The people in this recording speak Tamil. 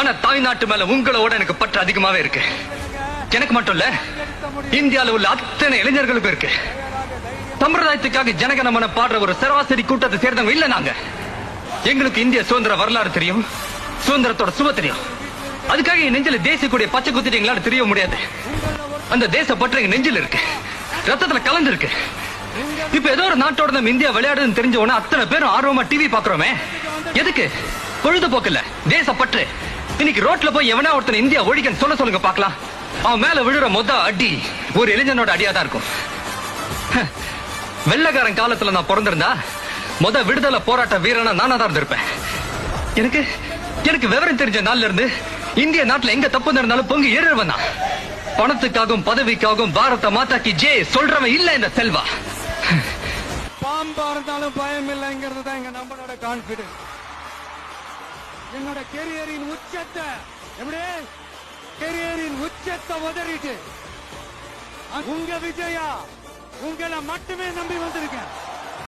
ஆனா தாய்நாட்டு மேல உங்களோட எனக்கு பற்று அதிகமாவே இருக்கு. எனக்கு மட்டும் இல்ல இந்தியால உள்ள அத்தனை இளைஞர்களுக்கும் இருக்கு. சம்பிரதாயத்துக்காக ஜனகணமன பாடுற ஒரு சராசரி கூட்டத்தை சேர்ந்தவங்க இல்ல நாங்க. எங்களுக்கு இந்திய சுதந்திர வரலாறு தெரியும் சுதந்திரத்தோட சுவ தெரியும். அதுக்காக என் நெஞ்சில தேசிய கூடிய பச்சை குத்திட்டீங்களான்னு தெரிய முடியாது. அந்த தேச பற்று எங்க நெஞ்சில இருக்கு. ரத்தத்துல கலந்து இருக்கு. இப்ப ஏதோ ஒரு நாட்டோட நம்ம இந்தியா விளையாடுதுன்னு தெரிஞ்ச உடனே அத்தனை பேரும் ஆர்வமா டிவி பாக்குறோமே. எதுக்கு? பொழுதுபோக்கு இல்ல பற்று. இன்னைக்கு ரோட்ல போய் எவனா ஒருத்தன் இந்தியா ஒழிக்கன்னு சொல்ல சொல்லுங்க பாக்கலாம் அவன் மேல விழுற மொத அடி ஒரு இளைஞனோட அடியா தான் இருக்கும். வெள்ளக்காரன் காலத்துல நான் பிறந்திருந்தா மொத விடுதலை போராட்ட வீரனா நானா தான் இருந்திருப்பேன். எனக்கு எனக்கு விவரம் தெரிஞ்ச நாள்ல இருந்து இந்திய நாட்டுல எங்க தப்பு நடந்தாலும் பொங்கு ஏறுவன் தான் பணத்துக்காகவும் பதவிக்காகவும் பாரத மாதாக்கு ஜே சொல்றவன் இல்ல இந்த செல்வா. பாம்பா இருந்தாலும் பயம் இல்லைங்கிறது தான் எங்க நம்மளோட கான்பிடன்ஸ் என்னோட கெரியரின் உச்சத்தை எப்படி? கெரியரின் உச்சத்தை உதறிட்டு. உங்க விஜயா உங்களை மட்டுமே நம்பி வந்திருக்கேன்.